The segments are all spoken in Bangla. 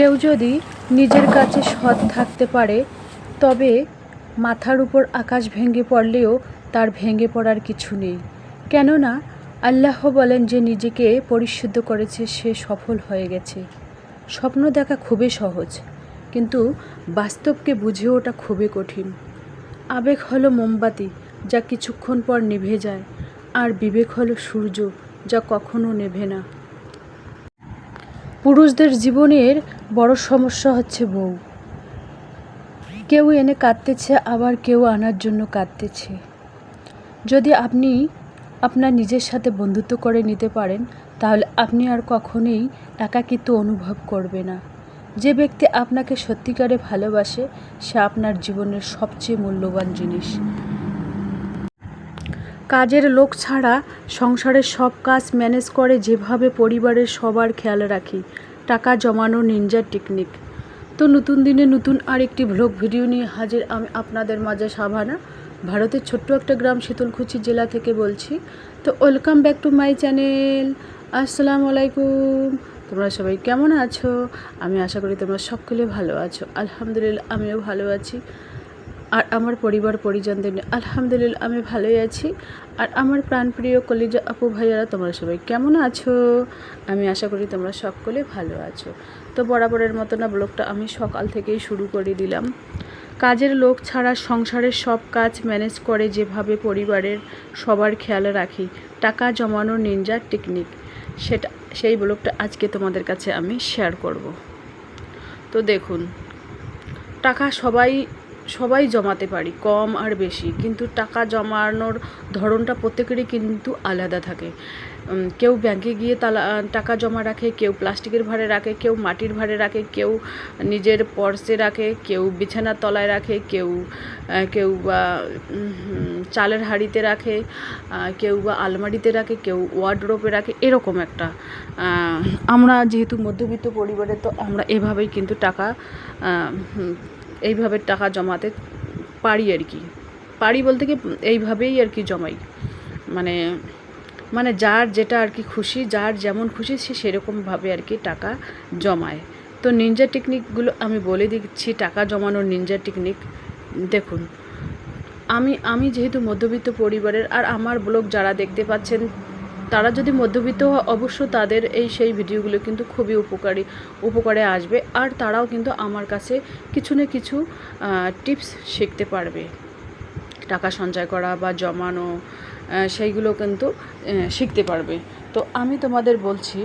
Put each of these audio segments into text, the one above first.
কেউ যদি নিজের কাছে সৎ থাকতে পারে, তবে মাথার উপর আকাশ ভেঙে পড়লেও তার ভেঙে পড়ার কিছু নেই। কেননা, আল্লাহ বলেন যে নিজেকে পরিশুদ্ধ করেছে, সে সফল হয়ে গেছে। স্বপ্ন দেখা খুবই সহজ, কিন্তু বাস্তবকে বুঝে ওটা খুবই কঠিন। আবেগ হলো মোমবাতি, যা কিছুক্ষণ পর নিভে যায়, আর বিবেক হলো সূর্য, যা কখনো নেভে না। পুরুষদের জীবনের বড় সমস্যা হচ্ছে বউ। কেউ এনে কাঁদতেছে, আবার কেউ আনার জন্য কাঁদতেছে। যদি আপনি আপনার নিজের সাথে বন্ধুত্ব করে নিতে পারেন, তাহলে আপনি আর কখনোই একাকিত্ব অনুভব করবে না। যে ব্যক্তি আপনাকে সত্যিকারে ভালোবাসে, সে আপনার জীবনের সবচেয়ে মূল্যবান জিনিস। কাজের লোক ছাড়া সংসারের সব কাজ ম্যানেজ করে যেভাবে পরিবারের সবার খেয়াল রাখি, টাকা জমানো নিনজার টেকনিক। তো নতুন দিনে নতুন আরেকটি ভ্লগ ভিডিও নিয়ে হাজির আমি আপনাদের মাঝে সাভানা ভারতের ছোট্ট একটা গ্রাম শীতলকুচি জেলা থেকে বলছি। তো welcome back to my channel, আসসালামু আলাইকুম। তোমরা সবাই কেমন আছো? আমি আশা করি তোমরা সকলে ভালো আছো। আলহামদুলিল্লাহ, আমিও ভালো আছি। আর আমার পরিবার, পরিজনদের নিয়ে। আলহামদুলিল্লাহ, আমি ভালোই আছি। আর আমার প্রাণপ্রিয় কলিজা আপু ভাইয়ারা, তোমরা সবাই কেমন আছো? আমি আশা করি তোমরা সকলে ভালো আছো। তো বরাবরের মতো না, ব্লগটা আমি সকাল থেকেই শুরু করে দিলাম। কাজের লোক ছাড়া সংসারের সব কাজ ম্যানেজ করে যেভাবে পরিবারের সবার খেয়াল রাখি, টাকা জমানোর নিনজার টেকনিক। সেটা, সেই ব্লগটা আজকে তোমাদের কাছে আমি শেয়ার করব। তো দেখুন, টাকা সবাই সবাই জমাতে পারি, কম আর বেশি। কিন্তু টাকা জমানোর ধরনটা প্রত্যেকেরই কিন্তু আলাদা থাকে। কেউ ব্যাংকে গিয়ে তালা, টাকা জমা রাখে, কেউ প্লাস্টিকের ভারে রাখে, কেউ মাটির ভারে রাখে, কেউ নিজের পর্সে রাখে, কেউ বিছানার তলায় রাখে, কেউ কেউ বা চালের হাঁড়িতে রাখে কেউ বা আলমারিতে রাখে, কেউ ওয়ার্ডরোপে রাখে, এরকম একটা আমরা যেহেতু মধ্যবিত্ত পরিবারে, তো আমরা এভাবেই কিন্তু টাকা এইভাবে টাকা জমাতে পারি আর কি। পারি বলতে কি এইভাবেই আর কি জমাই। মানে মানে যার যেটা আর কি খুশি, যার যেমন খুশি সে সেরকমভাবে আর কি টাকা জমায়। তো নিনজা টেকনিকগুলো আমি বলে দিচ্ছি, টাকা জমানোর নিনজা টেকনিক দেখুন, আমি আমি যেহেতু মধ্যবিত্ত পরিবারের, আর আমার ব্লগ যারা দেখতে পাচ্ছেন তারা যদি মধ্যবিত্ত হয়, অবশ্য তাদের এই সেই ভিডিওগুলো কিন্তু খুবই উপকারী, উপকারে আসবে। আর তারাও কিন্তু আমার কাছে কিছু না কিছু টিপস শিখতে পারবে। টাকা সঞ্চয় করা বা জমানো সেইগুলো কিন্তু শিখতে পারবে। তো আমি তোমাদের বলছি,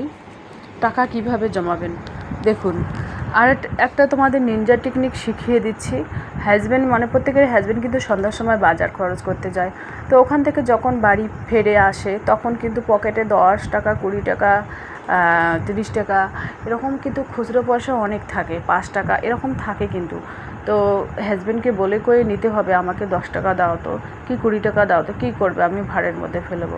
টাকা কীভাবে জমাবেন? দেখুন, আর একটা তোমাদের নিনজা টেকনিক শিখিয়ে দিচ্ছি। হাজব্যান্ড মানে প্রত্যেকের হাজব্যান্ড কিন্তু সন্ধ্যার সময় বাজার খরচ করতে যায়। তো ওখান থেকে যখন বাড়ি ফেরে আসে, তখন কিন্তু পকেটে দশ টাকা, কুড়ি টাকা তিরিশ টাকা, এরকম কিন্তু খুচরো পয়সা অনেক থাকে, পাঁচ টাকা, এরকম থাকে কিন্তু। তো হাজব্যান্ডকে বলে কয়ে নিতে হবে, আমাকে দশ টাকা দাও তো, কি কুড়ি টাকা দাও তো, কী করবে? আমি ভাড়ের মধ্যে ফেলব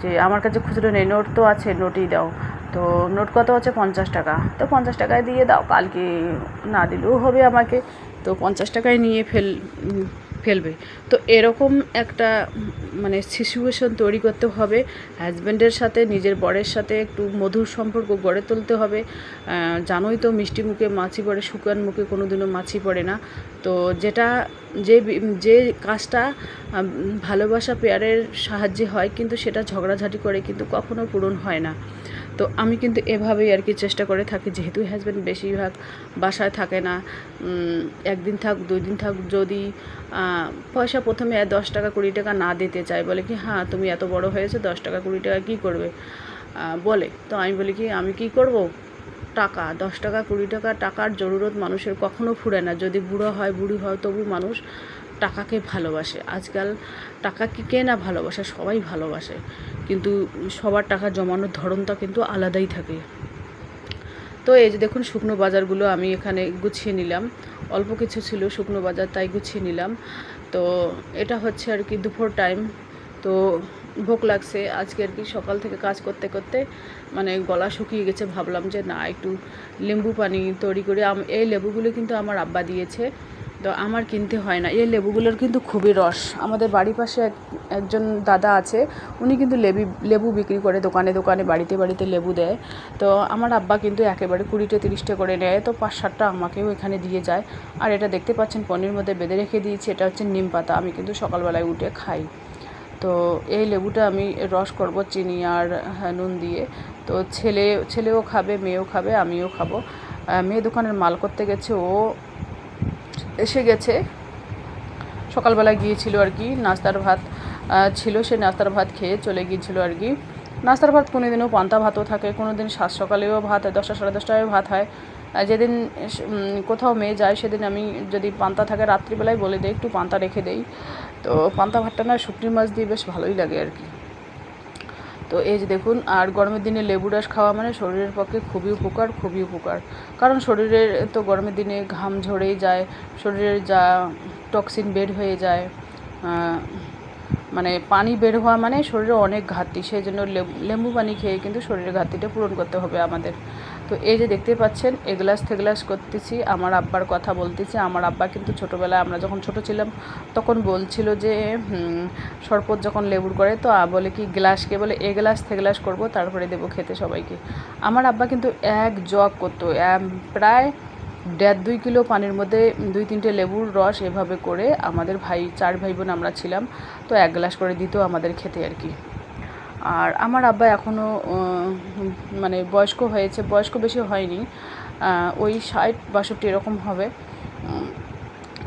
যে আমার কাছে খুচরো নেই, নোট তো আছে, নোটই দাও। তো নোট কত আছে? পঞ্চাশ টাকা। তো পঞ্চাশ টাকায় দিয়ে দাও, কালকে না দিলেও হবে আমাকে। তো পঞ্চাশ টাকায় নিয়ে ফেল ফেলবে। তো এরকম একটা মানে সিচুয়েশন তৈরি করতে হবে। হাজব্যান্ডের সাথে, নিজের বরের সাথে একটু মধুর সম্পর্ক গড়ে তুলতে হবে। জানোই তো মিষ্টি মুখে মাছি পড়ে, শুকান মুখে কোনো দিনও মাছি পড়ে না। তো যেটা, যে যে কাজটা ভালোবাসা পেয়ারের সাহায্যে হয়, কিন্তু সেটা ঝগড়াঝাটি করে কিন্তু কখনো পূরণ হয় না। তো আমি কিন্তু এভাবেই আর কি চেষ্টা করে থাকি, যেহেতু হাজব্যান্ড বেশিরভাগ বাসায় থাকে না একদিন থাক দুই দিন থাক যদি পয়সা প্রথমে দশ টাকা কুড়ি টাকা না দিতে চায়, বলে কি হ্যাঁ তুমি এত বড় হয়েছে, দশ টাকা কুড়ি টাকা কী করবে? বলে। তো আমি বলি কি, আমি কি করব? টাকা, দশ টাকা কুড়ি টাকা টাকার জরুরত মানুষের কখনো ফুরে না। যদি বুড়ো হয়, বুড়ি হয়, তবু মানুষ টাকাকে ভালোবাসে। আজকাল টাকা কি কে না ভালোবাসে? সবাই ভালোবাসে। কিন্তু সবার টাকা জমানোর ধরনটা কিন্তু আলাদাই থাকে। তো এই যে দেখুন, শুকনো বাজারগুলো আমি এখানে গুছিয়ে নিলাম। অল্প কিছু ছিল শুকনো বাজার, তাই গুছিয়ে নিলাম। তো এটা হচ্ছে আর কি দুপুর টাইম তো ভোক লাগছে। আজকে আর কি সকাল থেকে কাজ করতে করতে মানে গলা শুকিয়ে গেছে। ভাবলাম যে না, একটু লেবু পানি তৈরি করে এই লেবুগুলো কিন্তু আমার আব্বা দিয়েছে। তো আমার কিনতে হয় না। এই লেবুগুলোর কিন্তু খুবই রস। আমাদের বাড়ির পাশে এক একজন দাদা আছে উনি কিন্তু লেবু লেবু বিক্রি করে দোকানে দোকানে বাড়িতে বাড়িতে লেবু দেয়। তো আমার আব্বা কিন্তু একেবারে কুড়িটা তিরিশটা করে নেয়। তো পাঁচ সাতটা আমাকেও এখানে দিয়ে যায়। আর এটা দেখতে পাচ্ছেন পনির মধ্যে বেঁধে রেখে দিয়েছি। এটা হচ্ছে নিম পাতা। আমি কিন্তু সকালবেলায় উঠে খাই। তো এই লেবুটা আমি রস করব চিনি আর হ্যাঁ, নুন দিয়ে। তো ছেলে ছেলেও খাবে মেয়েও খাবে আমিও খাব। মেয়ে দোকানের মাল করতে গেছে ও এসে গেছে। সকালবেলা গিয়েছিল আর কি, নাস্তার ভাত ছিল, সে নাস্তার ভাত খেয়ে চলে গিয়েছিল আর কি। নাস্তার ভাত কোনো দিনও পান্তা ভাতও থাকে কোনো দিন সাত সকালেও ভাত হয়, দশটা, সাড়ে দশটায় ভাত হয়। যেদিন কোথাও মেয়ে যায়, সেদিন আমি যদি পান্তা থাকে, রাত্রিবেলায় বলে দিই, একটু পান্তা রেখে দেই। তো পান্তা ভাতটা না শুকনি মাছ দিয়ে বেশ ভালোই লাগে আর কি। তো এই যে দেখুন, আর গরমের দিনে লেবু রস খাওয়া মানে শরীরের পক্ষে খুবই উপকার খুবই উপকার। কারণ শরীরের তো গরমের দিনে ঘাম ঝরেই যায়, শরীরের যা টক্সিন বের হয়ে যায় মানে পানি বের হওয়া মানে শরীরে অনেক ঘাটতি, সেই জন্য লেবু পানি খেয়ে কিন্তু শরীরের ঘাটতিটা পূরণ করতে হবে আমাদের। তো এই যে দেখতে পাচ্ছেন এগ্লাস থেগ্লাস করতেছি। আমার আব্বার কথা বলতেছি। আমার আব্বা কিন্তু ছোটোবেলায় আমরা যখন ছোট ছিলাম, তখন বলছিল যে শরবত যখন লেবুর করে, তো বলে কি, গ্লাসকে বলে, এ গ্লাস থেগ্লাস করব, তারপরে দেবো খেতে সবাইকে। আমার আব্বা কিন্তু এক জগ করতো প্রায় দেড় দুই কিলো পানির মধ্যে দুই তিনটে লেবুর রস এভাবে করে আমাদের ভাই, চার ভাই বোন আমরা ছিলাম, তো এক গ্লাস করে দিত আমাদের খেতে আর কি। আর আমার আব্বা এখনও মানে বয়স্ক হয়েছে, বয়স্ক বেশি হয়নি ওই ষাট বাষট্টি এরকম হবে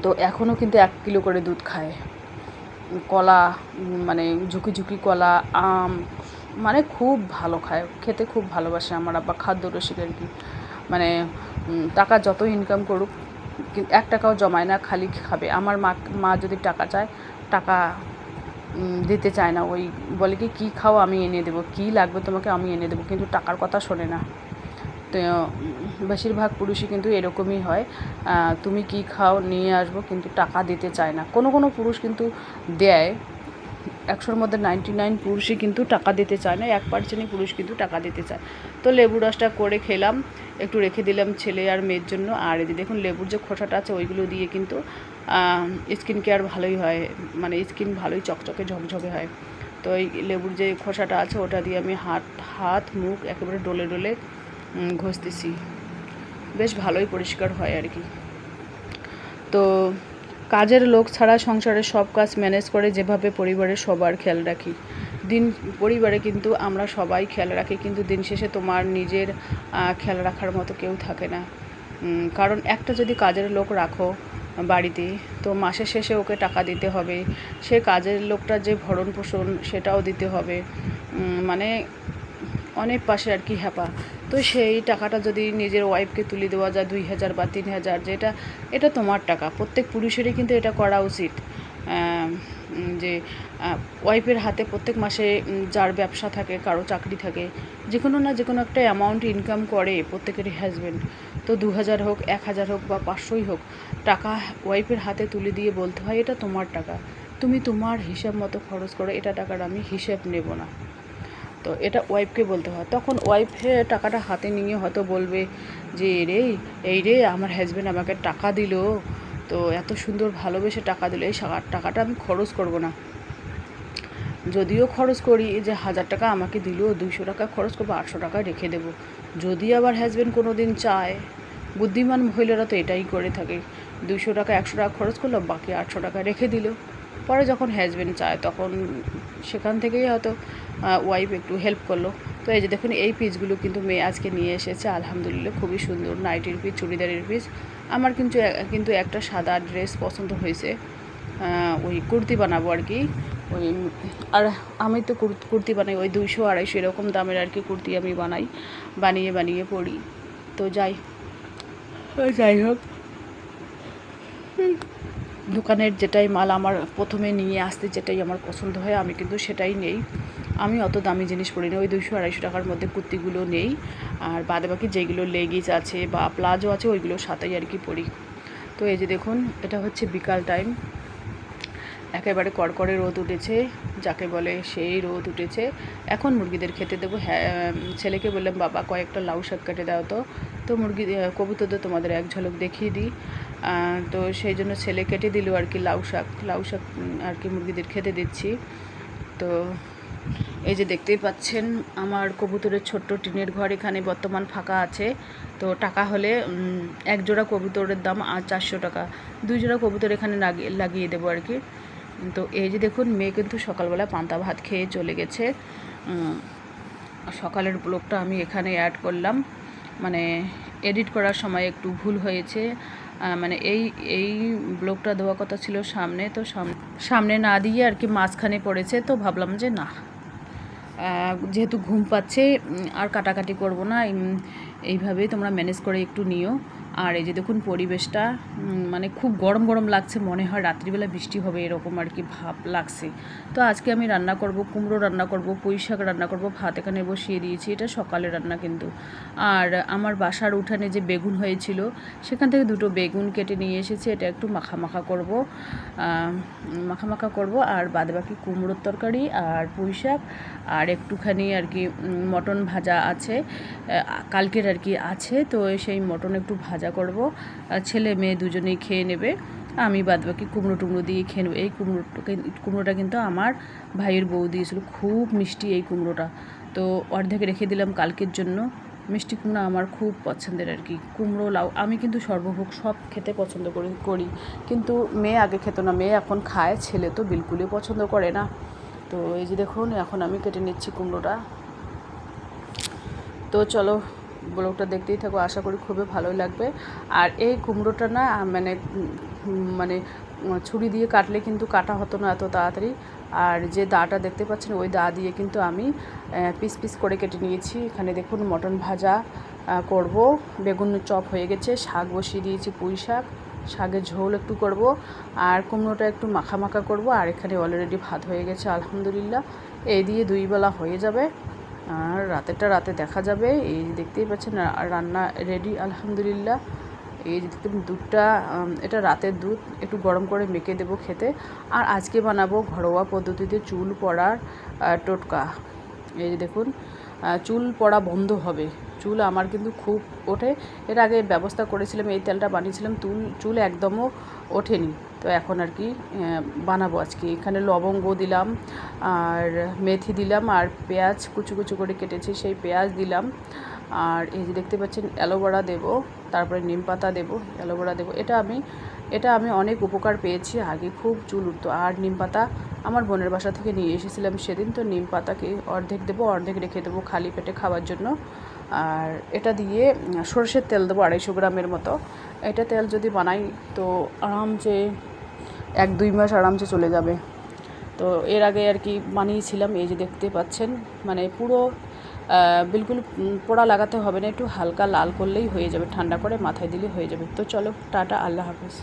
তো এখনও কিন্তু এক কিলো করে দুধ খায়। কলা মানে ঝুঁকি ঝুঁকি কলা, আম মানে খুব ভালো খায়, খেতে খুব ভালোবাসে আমার আব্বা, খাদ্য রসিক আর কি। মানে টাকা যত ইনকাম করুক এক টাকাও জমায় না, খালি খাবে। আমার মা মা যদি টাকা চায়, টাকা দিতে চায় না। ওই বলে কি, কী খাও, আমি এনে দেবো। কী লাগবে তোমাকে, আমি এনে দেবো। কিন্তু টাকার কথা শোনে না। তো বেশিরভাগ পুরুষই কিন্তু এরকমই হয়। তুমি কি খাও, নিয়ে আসব। কিন্তু টাকা দিতে চায় না। কোনো কোনো পুরুষ কিন্তু দেয়। একশোর মধ্যে নাইনটি নাইন পুরুষই কিন্তু টাকা দিতে চায় না, এক পার্সেন্টই পুরুষ কিন্তু টাকা দিতে চায়। তো লেবু রসটা করে খেলাম, একটু রেখে দিলাম ছেলে আর মেয়ের জন্য। আর এই দেখুন, লেবুর যে খোসাটা আছে, ওইগুলো দিয়ে কিন্তু স্কিন কেয়ার ভালোই হয় মানে স্কিন ভালোই চকচকে, ঝকঝকে হয়। তো এই লেবুর যে খোসাটা আছে, ওটা দিয়ে আমি হাত হাত, মুখ একেবারে ডলে ডলে ঘষতেছি। বেশ ভালোই পরিষ্কার হয় আর কি। তো কাজের লোক ছাড়া সংসারের সব কাজ ম্যানেজ করে যেভাবে পরিবারের সবার খেয়াল রাখি। দিন, পরিবারে কিন্তু আমরা সবাই খেয়াল রাখি, কিন্তু দিন শেষে তোমার নিজের খেয়াল রাখার মতো কেউ থাকে না। কারণ একটা যদি কাজের লোক রাখো বাড়িতে, তো মাসের শেষে ওকে টাকা দিতে হবে। সে কাজের লোকটার যে ভরণ পোষণ সেটাও দিতে হবে। মানে অনেক পাশে আর কি হ্যাপা। তো সেই টাকাটা যদি নিজের ওয়াইফকে তুলে দেওয়া যায় দুই হাজার বা তিন হাজার, যেটা, এটা তোমার টাকা। প্রত্যেক পুরুষেরই কিন্তু এটা করা উচিত। যে ওয়াইফের হাতে প্রত্যেক মাসে যার ব্যবসা থাকে, কারও চাকরি থাকে যে কোনো না যে কোনো একটা অ্যামাউন্ট ইনকাম করে প্রত্যেকেরই হাজব্যান্ড তো দু হাজার হোক, এক হাজার হোক বা পাঁচশোই হোক, টাকা ওয়াইফের হাতে তুলে দিয়ে বলতে হয়, এটা তোমার টাকা। তুমি তোমার হিসাব মতো খরচ করো এটা টাকার আমি হিসেব নেব না। তো এটা ওয়াইফকে বলতে হয়। তখন ওয়াইফে টাকাটা হাতে নিয়ে হয়তো বলবে যে, রে, এই রে, আমার হাজব্যান্ড আমাকে টাকা দিল। তো এত সুন্দর ভালোবেসে টাকা দিল। এই টাকাটা আমি খরচ করব না। যদিও খরচ করি যে হাজার টাকা আমাকে দিল, দুইশো টাকা খরচ করব, আটশো টাকা রেখে দেবো। যদি আবার হাজব্যান্ড কোনো দিন চায়, বুদ্ধিমান মহিলারা তো এটাই করে থাকে। দুইশো টাকা, একশো টাকা খরচ করল, বাকি আটশো টাকা রেখে দিল। পরে যখন হ্যাজব্যান্ড চায়, তখন সেখান থেকেই হয়তো ওয়াইফ একটু হেল্প করল। তো এই যে দেখুন, এই পিসগুলো কিন্তু মেয়ে আজকে নিয়ে এসেছে। আলহামদুলিল্লাহ, খুবই সুন্দর। নাইটির পিস চুড়িদারের পিস আমার কিন্তু কিন্তু একটা সাদা ড্রেস পছন্দ হয়েছে। ওই কুর্তি বানাবো আর কি। ওই, আর আমি তো কুর- কুর্তি বানাই, ওই দুইশো, আড়াইশো এরকম দামের আর কি কুর্তি আমি বানাই, বানিয়ে বানিয়ে পরি তো যাই। যাই হোক। দোকানের যেটাই মাল আমার প্রথমে নিয়ে আসতে যেটাই আমার পছন্দ হয়, আমি কিন্তু সেটাই নেই। আমি অত দামি জিনিস পরি না ওই দুইশো আড়াইশো টাকার মধ্যে কুর্তিগুলো নেই। আর বাদে বাকি যেগুলো লেগিস আছে বা প্লাজো আছে ওইগুলোর সাথেই আর কি পরি। তো এই যে দেখুন, এটা হচ্ছে বিকাল টাইম। একেবারে কড়কড়ে রোদ উঠেছে, যাকে বলে সেই রোদ উঠেছে। এখন মুরগিদের খেতে দেবো হ্যাঁ ছেলেকে বললাম, বাবা, কয়েকটা লাউ শাক কেটে দাও তো। তো মুরগি কবুতরদের তোমাদের এক ঝলক দেখিয়ে দিই। তো সেই জন্য ছেলে কেটে দিল আর কি লাউ শাক লাউ শাক আর কি মুরগিদের খেতে দিচ্ছি। তো এই যে দেখতেই পাচ্ছেন, আমার কবুতরের ছোট্ট টিনের ঘর এখানে বর্তমান ফাঁকা আছে। তো টাকা হলে এক জোড়া কবুতরের দাম আর চারশো টাকা। দুই জোড়া কবুতর এখানে লাগিয়ে লাগিয়ে দেবো আর কি। তো এই যে দেখুন, মেয়ে কিন্তু সকালবেলা পান্তা ভাত খেয়ে চলে গেছে। সকালের ব্লগটা আমি এখানে অ্যাড করলাম। মানে এডিট করার সময় একটু ভুল হয়েছে। মানে এই এই ব্লগটা দেওয়া কথা ছিল সামনে, তো সাম- সামনে না দিয়ে আর কি মাঝখানে পড়েছে, তো ভাবলাম যে না যেহেতু ঘুম পাচ্ছে আর কাটাকাটি করব না এইভাবেই তোমরা ম্যানেজ করে একটু নিও। আর এই যে দেখুন পরিবেশটা মানে খুব গরম গরম লাগছে মনে হয় রাত্রিবেলা বৃষ্টি হবে এরকম আর কি ভাব লাগছে। তো আজকে আমি রান্না করব কুমড়ো রান্না করব পুঁই শাক রান্না করব ভাত এখানে বসিয়ে দিয়েছি এটা সকালে রান্না কিন্তু। আর আমার বাসার উঠানে যে বেগুন হয়েছিল সেখান থেকে দুটো বেগুন কেটে নিয়ে এসেছি এটা একটু মাখা মাখা করব। আহ, মাখা মাখা করব আর বাদবাকি কুমড়োর তরকারি আর পুঁই শাক আর একটুখানি আর কি মটন ভাজা আছে কালকের আর কি আছে তো সেই মটন একটু ভাজা করব। আর ছেলে মেয়ে দুজনেই খেয়ে নেবে। আমি বাদ বাকি কুমড়ো টুমড়ো দিয়ে খেয়ে নেব। এই কুমড়োটাকে, কুমড়োটা কিন্তু আমার ভাইয়ের বউ দিয়েছিল। খুব মিষ্টি এই কুমড়োটা। তো অর্ধেক রেখে দিলাম কালকের জন্য। মিষ্টি কুমড়ো আমার খুব পছন্দের আর কি। কুমড়ো, লাউ, আমি কিন্তু সর্বভোগ সব খেতে পছন্দ করি করি। কিন্তু মেয়ে আগে খেত না। মেয়ে এখন খায়, ছেলে তো বিলকুলই পছন্দ করে না। তো এই যে দেখুন, এখন আমি কেটে নিচ্ছি কুমড়োটা। তো চলো ব্লগটা দেখতেই থাকো। আশা করি খুবই ভালোই লাগবে। আর এই কুমড়োটা না মানে মানে ছুরি দিয়ে কাটলে কিন্তু কাটা হতো না এত তাড়াতাড়ি। আর যে দাটা দেখতে পাচ্ছেন, ওই দা দিয়ে কিন্তু আমি পিস পিস করে কেটে নিয়েছি। এখানে দেখুন মটন ভাজা করব। বেগুন চপ হয়ে গেছে, শাক বসিয়ে দিয়েছি পুঁই শাক। শাকের ঝোল একটু করব। আর কুমড়োটা একটু মাখা মাখা করব। আর এখানে অলরেডি ভাত হয়ে গেছে, আলহামদুলিল্লাহ। এই দিয়ে দুই বেলা হয়ে যাবে। আর রাতেরটা রাতে দেখা যাবে। এই যে দেখতেই পাচ্ছেন রান্না রেডি আলহামদুলিল্লাহ। এই যে দেখতে দুধটা এটা রাতের দুধ, একটু গরম করে মেখে দেবো খেতে। আর আজকে বানাবো ঘরোয়া পদ্ধতিতে চুল পড়ার টোটকা। এই যে দেখুন চুল পড়া বন্ধ হবে। চুল আমার কিন্তু খুব ওঠে। এর আগে ব্যবস্থা করেছিলাম, এই তেলটা বানিয়েছিলাম চুল চুল একদমও ওঠেনি। তো এখন আর কি বানাবো আজকে। এখানে লবঙ্গ দিলাম, আর মেথি দিলাম, আর পেঁয়াজ কুচু কুচু করে কেটেছি, সেই পেঁয়াজ দিলাম। আর এই যে দেখতে পাচ্ছেন, অ্যালোভেরা দেবো, তারপরে নিম পাতা দেবো, অ্যালোভেরা দেবো। এটা আমি এটা আমি অনেক উপকার পেয়েছি। আগে খুব চুল উঠতো। আর নিম পাতা আমার বোনের বাসা থেকে নিয়ে এসেছিলাম সেদিন। তো নিম পাতাকে অর্ধেক দেবো, অর্ধেক রেখে দেবো খালি পেটে খাওয়ার জন্য। আর এটা দিয়ে সর্ষের তেল দেবো আড়াইশো গ্রামের মতো। এটা তেল যদি বানাই তো আরামসে এক দুই মাস আরামসে চলে যাবে। তো এর আগে আর কি বানিয়েছিলাম, এই যে দেখতে পাচ্ছেন। মানে পুরো বিলকুল পোড়া লাগাতে হবে না, একটু হালকা লাল করলেই হয়ে যাবে। ঠান্ডা করে মাথায় দিলে হয়ে যাবে। তো চলো, টাটা, আল্লাহ হাফেজ।